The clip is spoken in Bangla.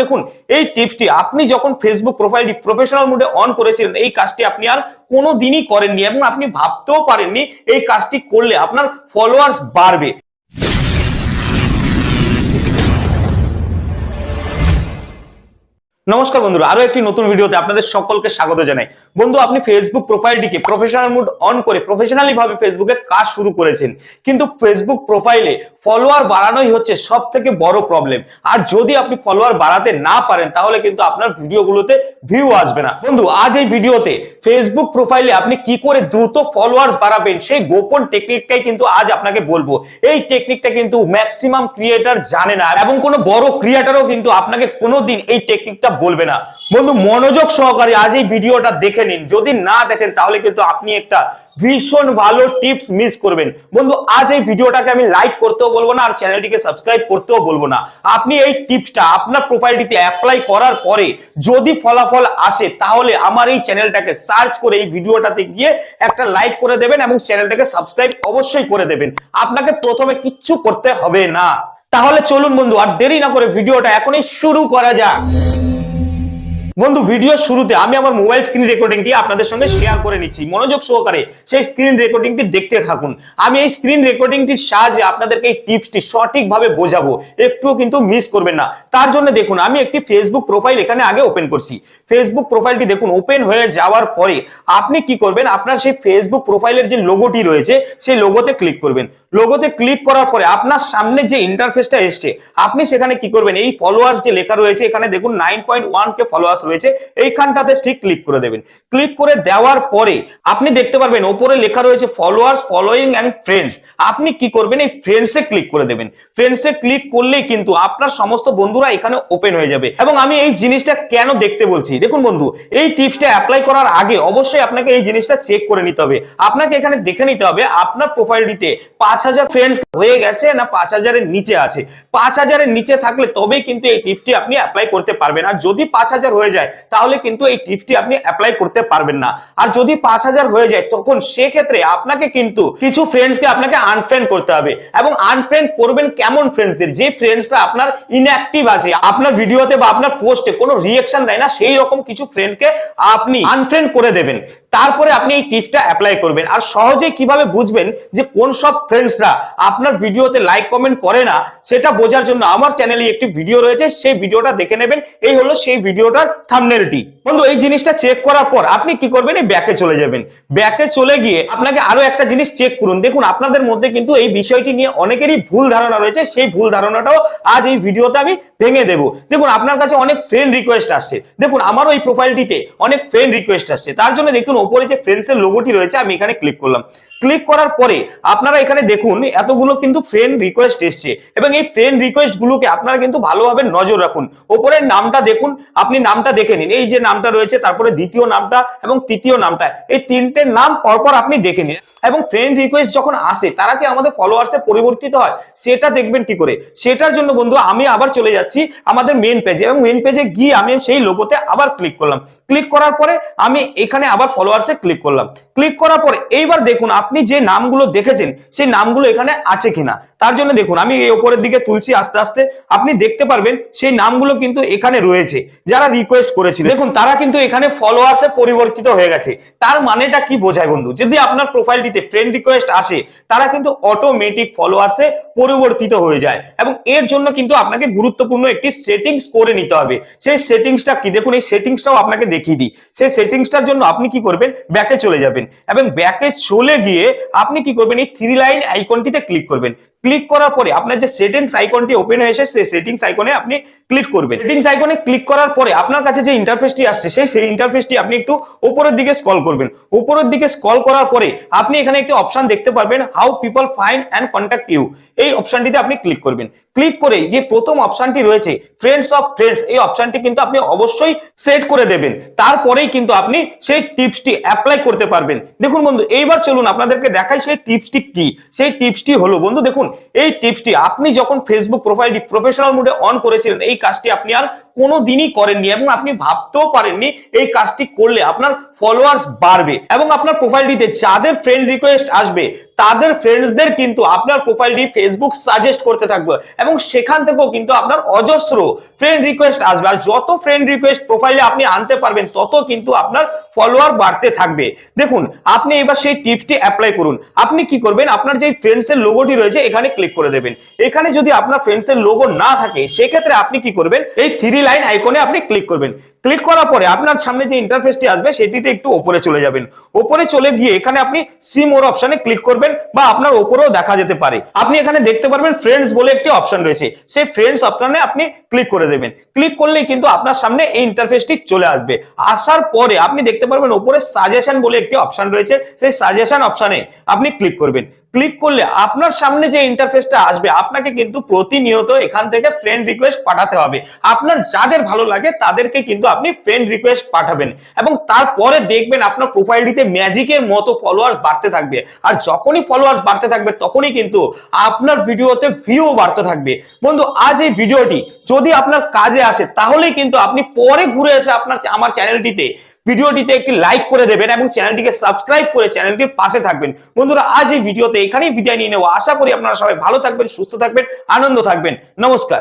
দেখুন, এই টিপসটি আপনি যখন ফেসবুক প্রোফাইলটি প্রফেশনাল মোডে অন করেছিলেন, এই কাজটি আপনি আর কোনোদিনই করেননি এবং আপনি ভাবতেও পারেননি এই কাজটি করলে আপনার ফলোয়ার্স বাড়বে। নমস্কার বন্ধুরা, আরও একটি নতুন ভিডিওতে আপনাদের সকলকে স্বাগত জানাই। বন্ধু, আপনি ফেসবুক প্রোফাইলটিকে প্রফেশনাল মুড অন করে প্রফেশনালি ভাবে ফেসবুকে কাজ শুরু করেছেন। কিন্তু ফেসবুক প্রোফাইলে ফলোয়ার বাড়ানোই হচ্ছে সব থেকে বড় প্রবলেম আর যদি আপনি ফলোয়ার বাড়াতে না পারেন, তাহলে কিন্তু আপনার ভিডিওগুলোতে ভিউ আসবে না। বন্ধু, আজ এই ভিডিওতে ফেসবুক প্রোফাইলে আপনি কি করে দ্রুত ফলোয়ার্স বাড়াবেন, সেই গোপন টেকনিকটাই কিন্তু আজ আপনাকে বলব। এই টেকনিকটা কিন্তু ম্যাক্সিমাম ক্রিয়েটার জানে না। এবং কোনো বড় ক্রিয়েটারও কিন্তু আপনাকে কোনোদিন এই টেকনিকটা বলবে না। বন্ধু, মনোযোগ সহকারে আজ এই ভিডিওটা দেখে নিন। যদি না দেখেন, তাহলে কিন্তু আপনি একটা ভীষণ ভালো টিপস মিস করবেন। বন্ধু, আজ এই ভিডিওটাকে আমি লাইক করতেও বলব না, আর চ্যানেলটিকে সাবস্ক্রাইব করতেও বলব না। আপনি এই টিপসটা আপনার প্রোফাইলটিতে অ্যাপ্লাই করার পরে যদি ফলাফল আসে, তাহলে আমার এই চ্যানেলটাকে সার্চ করে এই ভিডিওটাতে গিয়ে একটা লাইক করে দেবেন এবং চ্যানেলটাকে সাবস্ক্রাইব অবশ্যই করে দেবেন। আপনাকে প্রথমে কিচ্ছু করতে হবে না। তাহলে চলুন বন্ধু, আর দেরি না করে ভিডিওটা এখনই শুরু করা যাক। বন্ধু ভিডিও শুরুতে আমি আমার মোবাইল স্ক্রিন রেকর্ডিংটি আপনাদের সঙ্গে শেয়ার করে নিচ্ছি। মনোযোগ সহকারে সেই স্ক্রিন রেকর্ডিংটি দেখতে থাকুন। আমি এই স্ক্রিন রেকর্ডিংটির সাহায্যে আপনাদেরকে এই টিপসটি সঠিকভাবে বোঝাবো। একটুও কিন্তু মিস করবেন না। তার জন্য দেখুন, আমি একটি ফেসবুক প্রোফাইল এখানে আগে ওপেন করছি। ফেসবুক প্রোফাইলটি দেখুন ওপেন হয়ে যাওয়ার পরে আপনি কি করবেন? আপনার সেই ফেসবুক প্রোফাইলের যে লোগোটি রয়েছে, সেই লোগোতে ক্লিক করবেন। লোগোতে ক্লিক করার পরে আপনার সামনে যে ইন্টারফেসটা এসছে, আপনি সেখানে কি করবেন? এই ফলোয়ার্স যে লেখা রয়েছে, এখানে দেখুন nine point one K followers রয়েছে, এইখানটাতে ঠিক ক্লিক করে দেবেন। ক্লিক করে দেওয়ার পরে আপনি দেখতে পারবেন, ওপরে লেখা রয়েছে ফলোয়ার্স ফলোয়িং অ্যান্ড ফ্রেন্ডস আপনি কি করবেন? এই ফ্রেন্ডসে ক্লিক করে দেবেন। ফ্রেন্ডসে ক্লিক করলেই কিন্তু আপনার সমস্ত বন্ধুরা এখানে ওপেন হয়ে যাবে। এবং আমি এই জিনিসটা কেন দেখতে বলছি? দেখুন বন্ধু, এই টিপসটা অ্যাপ্লাই করার আগে অবশ্যই আপনাকে এই জিনিসটা চেক করে নিতে হবে। আপনাকে এখানে দেখে নিতে হবে, আপনার প্রোফাইলটিতে পাঁচ হাজার ফ্রেন্ডস হয়ে গেছে না পাঁচ হাজারের নিচে আছে? পাঁচ হাজারের নিচে থাকলে তবেই কিন্তু এই টিপসটি আপনি অ্যাপ্লাই করতে পারবেন। আর যদি পাঁচ হাজার হয়ে যায়, তাহলে কিন্তু এই টিপসটি আপনি অ্যাপ্লাই করতে পারবেন না। আর যদি পাঁচ হাজার হয়ে যায়, তখন সেক্ষেত্রে আপনাকে কিন্তু কিছু ফ্রেন্ডসকে আপনাকে আনফ্রেন্ড করতে হবে। এবং আনফ্রেন্ড করবেন কেমন ফ্রেন্ডসদের যে ফ্রেন্ডসরা আপনার ইনঅ্যাক্টিভ আছে, আপনার ভিডিওতে বা আপনার পোস্টে কোনো রিয়েকশন দেয় না, সেই রকম কিছু ফ্রেন্ডকে আপনি আনফ্রেন্ড করে দেবেন। তারপরে আপনি এই টিপসটা অ্যাপ্লাই করবেন। আর সহজেই কীভাবে বুঝবেন যে কোন সব ফ্রেন্ডসরা আপনার ভিডিওতে লাইক কমেন্ট করে না, সেটা বোঝার জন্য আমার চ্যানেলে একটি ভিডিও রয়েছে, সেই ভিডিওটা দেখে নেবেন। এই হলো সেই ভিডিওটার থাম্বনেলটি বন্ধু, এই জিনিসটা চেক করার পর আপনি কি করবেন? এই ব্যাকে চলে যাবেন। ব্যাকে চলে গিয়ে আপনাকে আরও একটা জিনিস চেক করুন। দেখুন, আপনাদের মধ্যে কিন্তু এই বিষয়টি নিয়ে অনেকেরই ভুল ধারণা রয়েছে। সেই ভুল ধারণাটাও আজ এই ভিডিওতে আমি ভেঙে দেব। দেখুন, আপনার কাছে অনেক ফ্রেন্ড রিকোয়েস্ট আসছে। দেখুন, আমারও এই প্রোফাইলটিতে অনেক ফ্রেন্ড রিকোয়েস্ট আসছে। তার জন্য দেখুন, ওপরে যে ফ্রেন্ডস এর লোগোটি রয়েছে, আমি এখানে ক্লিক করলাম। ক্লিক করার পরে আপনারা এখানে দেখুন, এতগুলো কিন্তু ফ্রেন্ড রিকোয়েস্ট এসছে এবং এই ফ্রেন্ড রিকোয়েস্ট গুলোকে আপনারা কিন্তু ভালোভাবে নজর রাখুন। ওপরের নামটা দেখুন, আপনি নামটা দেখে নিন। এই যে নামটা রয়েছে, তারপরে দ্বিতীয় নামটা এবং তৃতীয় নামটা, এই তিনটে নাম পরপর আপনি দেখে নিন। এবং ফ্রেন্ড রিকোয়েস্ট যখন আসে, তারা কি আমাদের ফলোয়ার্সে পরিবর্তিত হয়? সেটা দেখবেন কি করে? সেটার জন্য বন্ধু, আমি আবার চলে যাচ্ছি আমাদের মেন পেজে এবং মেন পেজে গিয়ে আমি সেই লোগোতে আবার ক্লিক করলাম। ক্লিক করার পরে আমি এখানে আবার ফলোয়ার্সে ক্লিক করলাম। ক্লিক করার পরে এইবার দেখুন, আপনি যে নামগুলো দেখেছেন, সেই নামগুলো এখানে আছে কিনা? তার জন্য দেখুন, আমি এই ওপরের দিকে তুলছি আস্তে আস্তে। আপনি দেখতে পারবেন, সেই নামগুলো কিন্তু এখানে রয়েছে। যারা রিকোয়েস্ট করেছিল, দেখুন, তারা কিন্তু এখানে ফলোয়ার্সে পরিবর্তিত হয়ে গেছে। তার মানেটা কি বোঝায় বন্ধু? যদি আপনার প্রোফাইলটিতে ফ্রেন্ড রিকোয়েস্ট আসে, তারা কিন্তু অটোমেটিক ফলোয়ার্সে পরিবর্তিত হয়ে যায়। এবং এর জন্য কিন্তু আপনাকে গুরুত্বপূর্ণ একটি সেটিংস করে নিতে হবে। সেই সেটিংসটা কি? দেখুন, এই সেটিংসটাও আপনাকে দেখিয়ে দিই। সেই সেটিংসটার জন্য আপনি কি করবেন? ব্যাকে চলে যাবেন। এবং ব্যাকে চলে গিয়ে আপনি কি করবেন? এই থ্রি লাইন আইকনটিতে ক্লিক করবেন। ক্লিক করার পরে আপনার যে সেটিংস আইকনটি ওপেন হয়েছে সেই সেটিংস আইকনে আপনি ক্লিক করবেন। সেটিংস আইকনে ক্লিক করার পরে আপনার কাছে যে ইন্টারফেসটি আসছে, সেই সেই ইন্টারফেসটি আপনি একটু উপরের দিকে স্ক্রল করবেন। উপরের দিকে স্ক্রল করার পরে আপনি এখানে একটি অপশন দেখতে পারবেন how people find and contact you এই অপশনটিতে আপনি ক্লিক করবেন। ক্লিক করে যে প্রথম অপশনটি রয়েছে ফ্রেন্ডস অফ ফ্রেন্ডস এই অপশনটি কিন্তু আপনি অবশ্যই সেট করে দেবেন। তারপরেই কিন্তু আপনি সেই টিপসটি অ্যাপ্লাই করতে পারবেন। দেখুন বন্ধু, এইবার চলুন আপনাদেরকে দেখাই সেই টিপসটি কি। সেই টিপসটি হলো বন্ধু, দেখুন এই টিপসটি আপনি যখন ফেসবুক প্রোফাইলটি প্রফেশনাল মোডে অন করেছিলেন, এই কাজটি আপনি আর কোনো দিনই করেননি এবং আপনি ভাবতেও পারেননি এই কাজটি করলে আপনার ফলোয়ার্স বাড়বে এবং আপনার প্রোফাইলটিতে যাদের ফ্রেন্ড রিকোয়েস্ট আসবে, তাদের ফ্রেন্ডসদের কিন্তু আপনার প্রোফাইলটি ফেসবুক সাজেস্ট করতে থাকবে এবং সেখান থেকেও কিন্তু আপনার অজস্র ফ্রেন্ড রিকোয়েস্ট আসবে। আর যত ফ্রেন্ড রিকোয়েস্ট প্রোফাইলে আপনি আনতে পারবেন, তত কিন্তু আপনার ফলোয়ার বাড়তে থাকবে। দেখুন, আপনি এবার সেই টিপসটি অ্যাপ্লাই করুন। আপনি কি করবেন? আপনার যে ফ্রেন্ডস এর লোগোটি রয়েছে, এখানে ক্লিক করে দেবেন। এখানে যদি আপনার ফ্রেন্ডস এর লোগো না থাকে, সেক্ষেত্রে আপনি কি করবেন? এই থ্রি লাইন আইকনে আপনি ক্লিক করবেন। ক্লিক করার পরে আপনার সামনে যে ইন্টারফেসটি আসবে, সেটিতে একটু ওপরে চলে যাবেন। ওপরে চলে গিয়ে এখানে আপনি সি মোর অপশনে ক্লিক করবেন বা আপনার ওপরেও দেখা যেতে পারে। আপনি এখানে দেখতে পারবেন ফ্রেন্ডস বলে একটি অপশন রয়েছে। সেই ফ্রেন্ডস অপশনে আপনি ক্লিক করে দেবেন। ক্লিক করলেই কিন্তু আপনার সামনে এই ইন্টারফেসটি চলে আসবে। আসার পরে আপনি দেখতে পারবেন ওপরে সাজেশন বলে একটি অপশন রয়েছে। সেই সাজেশন অপশনে আপনি ক্লিক করবেন। ক্লিক করলে আপনার সামনে যে ইন্টারফেসটা আসবে, আপনাকে কিন্তু প্রতিনিয়ত এখান থেকে ফ্রেন্ড রিকোয়েস্ট পাঠাতে হবে। আপনার যাদের ভালো লাগে, তাদেরকে কিন্তু আপনি ফ্রেন্ড রিকোয়েস্ট পাঠাবেন। এবং তারপরে দেখবেন আপনার প্রোফাইলটিতে ম্যাজিকের মতো ফলোয়ার্স বাড়তে থাকবে। আর যখনই ফলোয়ার্স বাড়তে থাকবে, তখনই কিন্তু আপনার ভিডিওতে ভিউ বাড়তে থাকবে। বন্ধু, আজ এই ভিডিওটি যদি আপনার কাজে আসে, তাহলেই কিন্তু আপনি পরে ঘুরে এসে আপনার, আমার চ্যানেলটিতে ভিডিওটিতে একটি লাইক করে দেবেন এবং চ্যানেলটিকে সাবস্ক্রাইব করে চ্যানেলটির পাশে থাকবেন। বন্ধুরা, আজ এই ভিডিওতে এখানেই বিদায় নিয়ে নেব। আশা করি আপনারা সবাই ভালো থাকবেন, সুস্থ থাকবেন, আনন্দ থাকবেন। নমস্কার।